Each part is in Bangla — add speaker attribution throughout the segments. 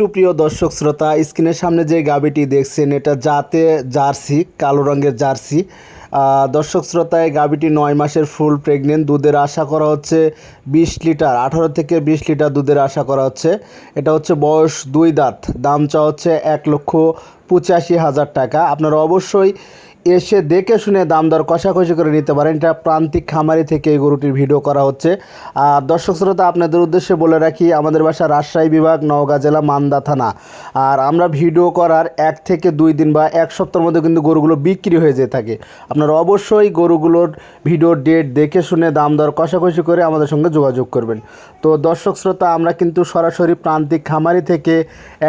Speaker 1: সুপ্রিয় দর্শক শ্রোতা, স্ক্রিনের সামনে যে গাবিটি দেখছেন, এটা জাতে জার্সি, কালো রঙের জার্সি। দর্শক শ্রোতায় গাবিটি নয় মাসের ফুল প্রেগনেন্ট, দুধের আশা করা হচ্ছে বিশ লিটার, আঠারো থেকে বিশ লিটার দুধের আশা করা হচ্ছে। এটা হচ্ছে বয়স দুই দাঁত, দাম চা হচ্ছে এক লক্ষ পঁচাশি হাজার টাকা। আপনারা অবশ্যই এসে দেখে শুনে দাম দর কষাকষি করে নিতে পারেন। এটা প্রান্তিক খামারি থেকে এই গরুটির ভিডিও করা হচ্ছে। আর দর্শক শ্রোতা, আপনাদের উদ্দেশ্যে বলে রাখি, আমাদের বাসা রাজশাহী বিভাগ, নওগাঁ জেলা, মান্দা থানা। আর আমরা ভিডিও করার এক থেকে দুই দিন বা এক সপ্তাহের মধ্যে কিন্তু গরুগুলো বিক্রি হয়ে যেয়ে থাকে। আপনারা অবশ্যই গরুগুলোর ভিডিওর ডেট দেখে শুনে দাম দর কষাকষি করে আমাদের সঙ্গে যোগাযোগ করবেন। তো দর্শক শ্রোতা, আমরা কিন্তু সরাসরি প্রান্তিক খামারি থেকে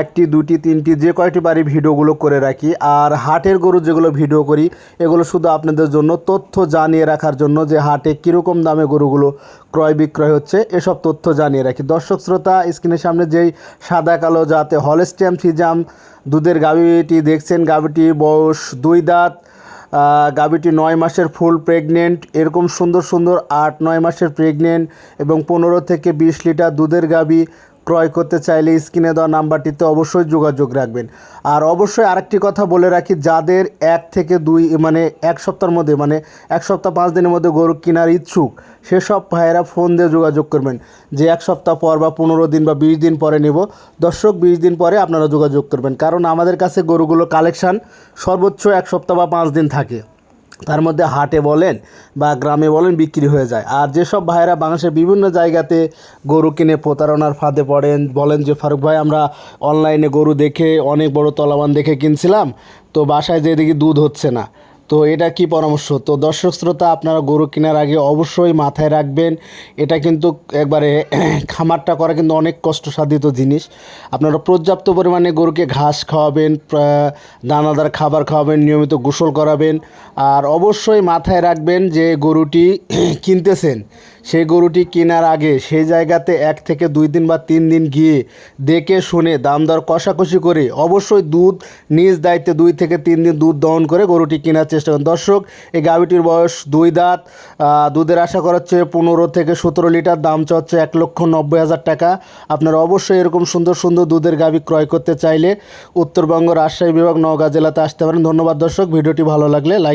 Speaker 1: একটি, দুটি, তিনটি, যে কয়টি বাড়ি ভিডিওগুলো করে রাখি। আর হাটের গরু যেগুলো ভিডিও করি এগুলো শুধু আপনাদের জন্য তথ্য জানিয়ে রাখার জন্য যে হাটে কীরকম দামে গরুগুলো ক্রয় বিক্রয় হচ্ছে, এসব তথ্য জানিয়ে রাখি। দর্শক, শ্রোতা, স্ক্রিনের সামনে যেই সাদা কালো যাতে হলস্টিয়াম ফিজাম, দুধের গাভীটি দেখছেন, গাভীটি বয়স দুই দাঁত গাভীটি নয় মাসের ফুল প্রেগনেন্ট, এরকম সুন্দর সুন্দর আট নয় মাসের প্রেগনেন্ট এবং পনেরো থেকে বিশ লিটার দুধের গাভী ক্রয় করতে চাইলে স্ক্রিনে দেওয়া নাম্বারটিতে অবশ্যই যোগাযোগ রাখবেন। আর অবশ্যই আরেকটি কথা বলে রাখি, যাদের এক থেকে দুই মানে এক সপ্তাহের মধ্যে মানে এক সপ্তাহ, পাঁচ দিনের মধ্যে গরু কেনার ইচ্ছুক, সেসব ভাইয়েরা ফোন দিয়ে যোগাযোগ করবেন যে এক সপ্তাহ পর বা পনেরো দিন বা বিশ দিন পরে নেব। দর্শক, বিশ দিন পরে আপনারা যোগাযোগ করবেন, কারণ আমাদের কাছে গরুগুলো কালেকশান সর্বোচ্চ এক সপ্তাহ বা পাঁচ দিন থাকে। তার মধ্যে হাটে বলেন বা গ্রামে বলেন বিক্রি হয়ে যায়। আর যেসব ভাইয়েরা বাংলাদেশের বিভিন্ন জায়গাতে গরু কিনে প্রতারণার ফাঁদে পড়েন, বলেন যে, ফারুক ভাই, আমরা অনলাইনে গরু দেখে, অনেক বড় তলাবান দেখে কিনছিলাম, তো বাসায় যেয়ে দেখি দুধ হচ্ছে না। তো এটা কি পরামর্শ? তো দর্শক শ্রোতা, আপনারা গরু কেনার আগে অবশ্যই মাথায় রাখবেন, এটা কিন্তু একবারে খামারটা করা কিন্তু অনেক কষ্টসাধিত জিনিস। আপনারা পর্যাপ্ত পরিমাণে গরুকে ঘাস খাওয়াবেন দানাদার খাবার খাওয়াবেন, নিয়মিত গোসল করাবেন। আর অবশ্যই মাথায় রাখবেন যে গরুটি কিনতেছেন। সেই গরুটি কেনার আগে সেই জায়গাতে এক থেকে দুই দিন বা তিন দিন গিয়ে দেখে শুনে দাম দর কষাকষি করে অবশ্যই দুধ নিজ দায়িত্বে দুই থেকে তিন দিন দুধ দহন করে গরুটি কেনার চেষ্টা করেন। দর্শক, এই গাভিটির বয়স দুই দাঁত দুধের আশা করা হচ্ছে পনেরো থেকে সতেরো লিটার, দাম হচ্ছে এক লক্ষ নব্বই হাজার টাকা। আপনারা অবশ্যই এরকম সুন্দর সুন্দর দুধের গাভি ক্রয় করতে চাইলে উত্তরবঙ্গ রাজশাহী বিভাগ নওগাঁ জেলাতে আসতে পারেন। ধন্যবাদ দর্শক, ভিডিওটি ভালো লাগলে লাইক